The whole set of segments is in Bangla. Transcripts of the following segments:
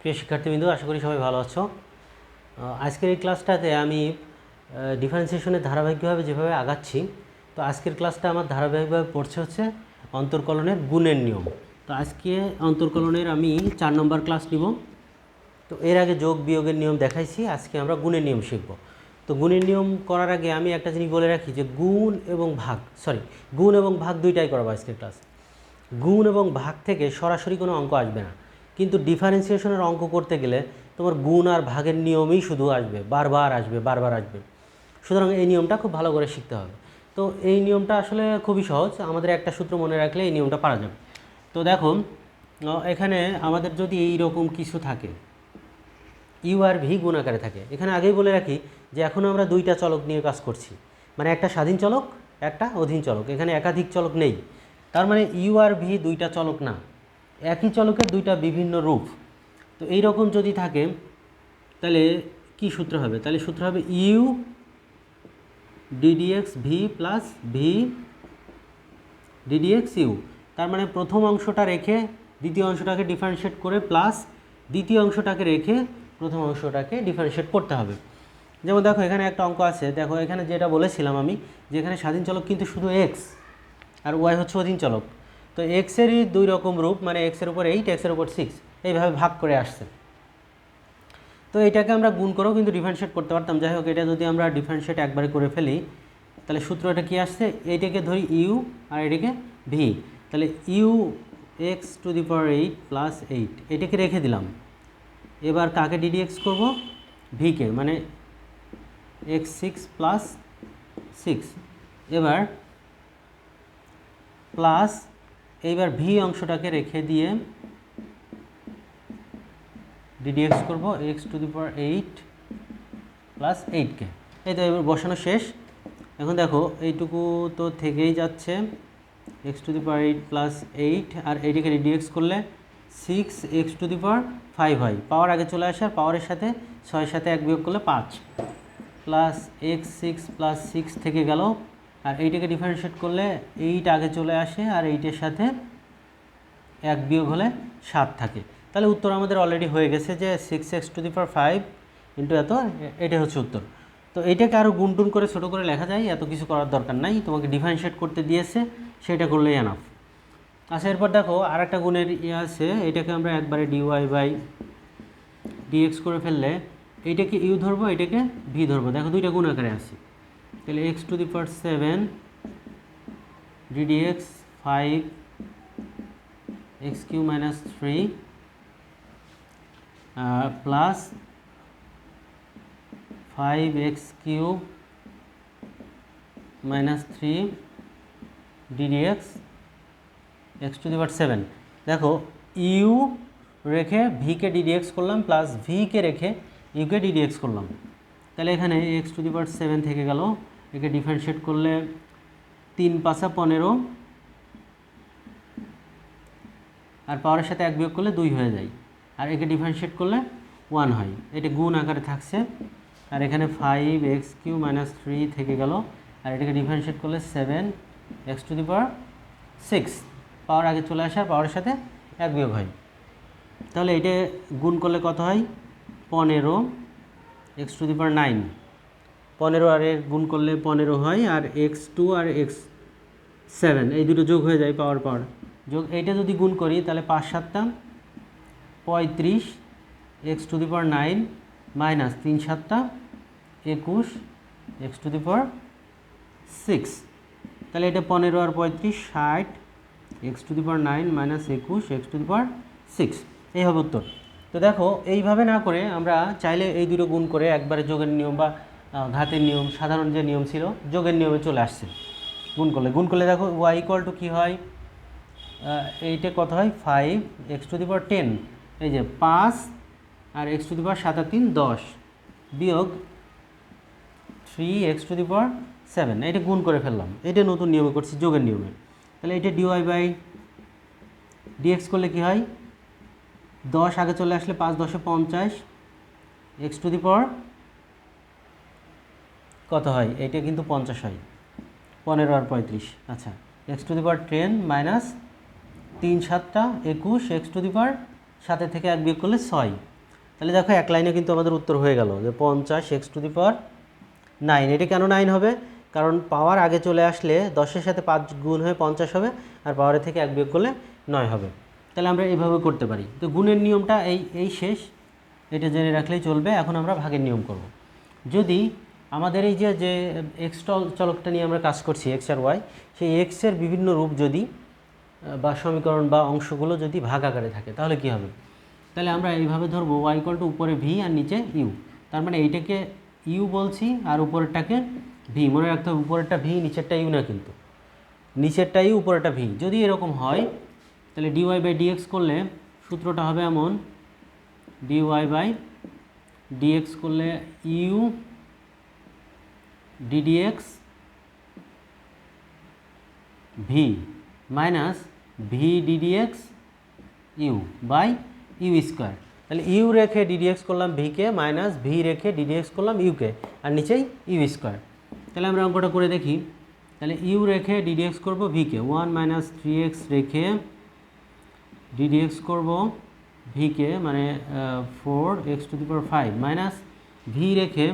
প্রিয় শিক্ষার্থীবৃন্দ, আশা করি সবাই ভালো আছো। আজকের এই ক্লাসটাতে আমি ডিফারেন্সিয়েশনের ধারাবাহিকভাবে যেভাবে আগাচ্ছি, তো আজকের ক্লাসটা আমার ধারাবাহিকভাবে পড়ছে হচ্ছে অন্তর্কলনের গুণের নিয়ম। তো আজকে অন্তর্কলনের আমি চার নম্বর ক্লাস নিব। তো এর আগে যোগ বিয়োগের নিয়ম দেখাইছি, আজকে আমরা গুণের নিয়ম শিখব। তো গুণের নিয়ম করার আগে আমি একটা জিনিস বলে রাখি যে গুণ এবং ভাগ সরি গুণ এবং ভাগ দুইটাই করাবো আজকের ক্লাস। গুণ এবং ভাগ থেকে সরাসরি কোনো অঙ্ক আসবে না। কিন্তু ডিফারেন্সিয়েশনের অঙ্ক করতে গেলে তোমার গুণ আর ভাগের নিয়মই শুধু আসবে, বারবার আসবে বারবার আসবে। সুতরাং এই নিয়মটা খুব ভালো করে শিখতে হবে। তো এই নিয়মটা আসলে খুবই সহজ, আমাদের একটা সূত্র মনে রাখলে এই নিয়মটা পারা যাবে। তো দেখো এখানে আমাদের যদি এই রকম কিছু থাকে ইউ আর ভি গুণ আকারে থাকে, এখানে আগেই বলে রাখি যে এখন আমরা দুইটা চলক নিয়ে কাজ করছি। মানে একটা স্বাধীন চলক, একটা অধীন চলক। এখানে একাধিক চলক নেই। তার মানে ইউ আর ভি দুইটা চলক না। একই চলকের দুইটা বিভিন্ন রূপ। তো এই রকম যদি থাকে, তাহলে কি সূত্র হবে? তাহলে সূত্র হবে U D D X V plus V D D X U. তার মানে প্রথম অংশটা রেখে দ্বিতীয় অংশটাকে ডিফারেন্সিয়েট করে প্লাস দ্বিতীয় অংশটাকে রেখে প্রথম অংশটাকে ডিফারেন্সিয়েট করতে হবে। যেমন দেখো, এখানে একটা অঙ্ক আছে। দেখো, এখানে যেটা বলেছিলাম আমি, যে এখানে স্বাধীন চলক কিন্তু শুধু এক্স আর ওয়াই হচ্ছে অধীন চলক। তো এক্সেরই দুই রকম রূপ মানে এক্সের উপর এইট এক্সের উপর সিক্স এইভাবে ভাগ করে আসছে। তো এটাকে আমরা গুণ করেও কিন্তু ডিফারেন্সিয়েট করতে পারতাম। যাই হোক, এটা যদি আমরা ডিফারেন্সিয়েট একবারে করে ফেলি, তাহলে সূত্রটা কি আসছে? এইটাকে ধরি ইউ আর এটাকে ভি তাহলে U X to the power eight plus eight এটাকে রেখে দিলাম। এবার কাকে ডিডিএক্স করব? ভিকে মানে এক্স সিক্স প্লাস সিক্স এবার প্লাস এইবার ভি অংশটাকে রেখে দিয়ে ডিডিএক্স করব X to the power eight plus এইটকে এই তো এবার বসানো শেষ। এখন দেখো, এইটুকু তো থেকেই যাচ্ছে। X to the power eight plus eight আর এইটিকে ডিডিএক্স করলে six X to the power five হয়। পাওয়ার আগে চলে আসে, আর পাওয়ারের সাথে ছয়ের সাথে এক বিয়োগ করলে পাঁচ। Plus X six plus six থেকে গেল আর এইটাকে ডিফারেন্সিয়েট করলে এইট আগে চলে আসে আর এইটের সাথে এক বিয়োগ হলে সাত থাকে। তাহলে উত্তর আমাদের অলরেডি হয়ে গেছে যে six X to the power five into এত এটা হচ্ছে উত্তর। তো এটাকে আরও গুনটুন করে, ছোটো করে লেখা যায়, এত কিছু করার দরকার নাই, তোমাকে ডিফারেন্সিয়েট করতে দিয়েছে, সেটা করলেই এনাফ আচ্ছা এরপর দেখো আর একটা গুণের ইয়ে আছে, এটাকে আমরা একবারে ডিওয়াই বাই ডিএক্স করে ফেললে, এইটাকে ইউ ধরবো এটাকে ভি ধরবো। দেখো দুইটা গুণ আকারে আছে। তাহলে x to the power seven d d x five x cube minus three plus five x cube minus three d d x x to the power seven দেখো ইউ রেখে ভিকে ডিডিএক্স করলাম প্লাস ভিকে রেখে ইউকে ডিডিএক্স করলাম। তাহলে এখানে X to the power seven থেকে গেল। একে ডিফারেন্সিয়েট করলে তিন পাঁচা পনেরো। আর পাওয়ারের সাথে এক বিয়োগ করলে দুই হয়ে যায়। আর একে ডিফারেন্সিয়েট করলে ওয়ান হয়। এটা গুণ আকারে থাকছে। আর এখানে five X cube minus three থেকে গেল। আর এটাকে ডিফারেন্সিয়েট করলে seven X to the power six power আগে চলে আসে, আর পাওয়ারের সাথে এক বিয়োগ হয়। তাহলে এটা গুণ করলে কত হয়? পনেরো। X to the power nine. পনেরো আর এর গুণ করলে পনেরো হয় আর এক্স টু আর এক্স সেভেন, এই দুটো যোগ হয়ে যায় পাওয়ার পাওয়ার যোগ এইটা যদি গুণ করি, তাহলে পাঁচ সাতটা, পঁয়ত্রিশ, X to the power nine, minus তিন সাতটা, একুশ, X to the power six. তাহলে এটা পনেরো আর পঁয়ত্রিশ, ষাট, X to the power nine, minus একুশ, X to the power six. এই হবে উত্তর। তো দেখো, এইভাবে না করে আমরা চাইলে এই দুটো গুণ করে একবারে যোগের নিয়ম বা ঘাতের নিয়ম, সাধারণ যে নিয়ম ছিল, যোগের নিয়মে চলে আসছে। গুণ করলে গুণ করলে দেখো ওয়াই ইকুয়াল টু কী হয়? এইটা কত হয়? Five X to the power ten এই যে পাঁচ আর এক্স টু দি পাওয়ার সাত আর তিন, দশ। বিয়োগ three X to the power seven এটা গুণ করে ফেললাম। এটা নতুন নিয়মে করছি, যোগের নিয়মে। তাহলে এটা ডিওয়াই বাই ডিএক্স করলে কী হয়? দশ আগে চলে আসলে পাঁচ দশে পঞ্চাশ এক্স টু দি পাওয়ার কত হয়? এটা কিন্তু পঞ্চাশ হয়। পনেরো আর পঁয়ত্রিশ। আচ্ছা X to the power ten minus তিন সাতটা একুশ এক্স টু দি পাওয়ার সাতের থেকে এক বিয়োগ করলে ছয়। তাহলে দেখো এক লাইনে কিন্তু আমাদের উত্তর হয়ে গেল যে পঞ্চাশ X to the power nine এটা কেন নাইন হবে? কারণ পাওয়ার আগে চলে আসলে দশের সাথে পাঁচ গুণ হয়ে পঞ্চাশ হবে আর পাওয়ারের থেকে এক বিয়োগ করলে নয় হবে। তাহলে আমরা এইভাবে করতে পারি। তো গুণের নিয়মটা এই এই শেষ। এটা জেনে রাখলেই চলবে। এখন আমরা ভাগের নিয়ম করব। যদি আমাদের এই যে যে এক্স চলকটা নিয়ে আমরা কাজ করছি এক্স আর ওয়াই সেই এক্সের বিভিন্ন রূপ যদি বা সমীকরণ বা অংশগুলো যদি ভাগ আকারে থাকে, তাহলে কি হবে? তাহলে আমরা এইভাবে ধরবো ওয়াই টু উপরে ভি আর নিচে ইউ তার মানে এইটাকে ইউ বলছি আর উপরেরটাকে ভি মনে রাখতে হবে, উপরেরটা ভি নিচেরটা ইউ না কিন্তু। নিচেরটা ইউ উপরেরটা ভি যদি এরকম হয় তাহলে ডিওয়াই বাই ডিএক্স করলে সূত্রটা হবে এমন D Y by D X করলে U D D X V minus V D D X U by U square তাহলে ইউ রেখে ডিডিএক্স করলাম ভিকে মাইনাস ভি রেখে ডিডিএক্স করলাম ইউকে আর নিচেই ইউ স্কোয়ার তাহলে আমরা অঙ্কটা করে দেখি। তাহলে ইউ রেখে ডিডিএক্স করব ভিকে ওয়ান মাইনাস থ্রি এক্স রেখে ডিডিএক্স করব ভিকে মানে four X to the power five minus V রেখে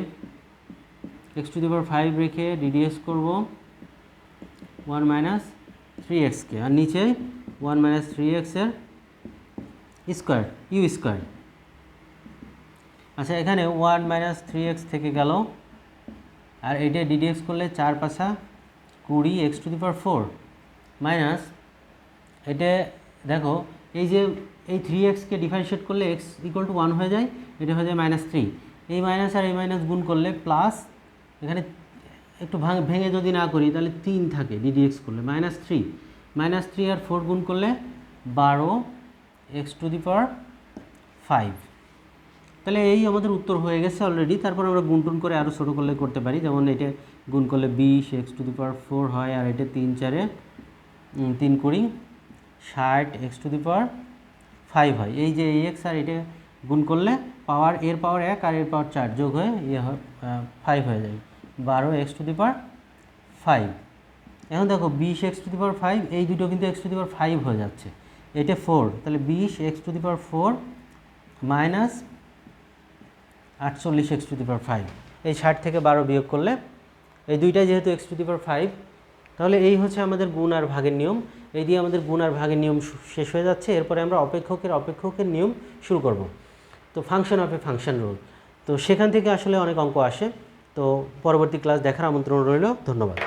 X to the power five রেখে ডিডিএক্স করব ওয়ান মাইনাস থ্রি এক্সকে আর নিচে ওয়ান মাইনাস থ্রি এক্সের স্কোয়ার ইউ স্কোয়ার আচ্ছা এখানে ওয়ান মাইনাস থ্রি এক্স থেকে গেল। আর এটা ডিডিএক্স করলে চার পাশা কুড়ি X to the power four minus এটা দেখো এই যে এই থ্রি এক্সকে ডিফারেন্সিয়েট করলে এক্স ইকুয়াল টু ওয়ান হয়ে যায়, এটা হয়ে যায় মাইনাস থ্রি এই মাইনাস আর এই মাইনাস গুণ করলে প্লাস এখানে একটু ভাঙ ভেঙে যদি না করি, তাহলে তিন থাকে ডিডিএক্স করলে মাইনাস থ্রি মাইনাস থ্রি আর ফোর গুণ করলে বারো X to the power five তাহলে এই আমাদের উত্তর হয়ে গেছে অলরেডি তারপর আমরা গুণ টুন করে আরও ছোটো করলে করতে পারি। যেমন এটা গুণ করলে বিশ X to the power four হয়, আর এটা তিন, চারে তিন কুড়ি ষাট X to the power five হয়। এই যে এই এক্স আর এটা গুণ করলে পাওয়ার এর পাওয়ার এক আর এর পাওয়ার চার যোগ হয়ে ইয়ে হয় ফাইভ হয়ে যায়। বারো X to the power five এখন দেখো বিশ X to the power five এই দুটো কিন্তু X to the power five হয়ে যাচ্ছে। এটা ফোর তাহলে বিশ X to the power four minus আটচল্লিশ X to the power five এই ষাট থেকে বারো বিয়োগ করলে, এই দুইটাই যেহেতু X to the power five তাহলে এই হচ্ছে আমাদের গুণ আর ভাগের নিয়ম। এই দিয়ে আমাদের গুণ আর ভাগের নিয়ম শেষ হয়ে যাচ্ছে। এরপরে আমরা অপেক্ষকের অপেক্ষকের নিয়ম শুরু করব। তো function of a function rule তো সেখান থেকে আসলে অনেক অঙ্ক আসে। তো পরবর্তী ক্লাস দেখার আমন্ত্রণ রইল। ধন্যবাদ।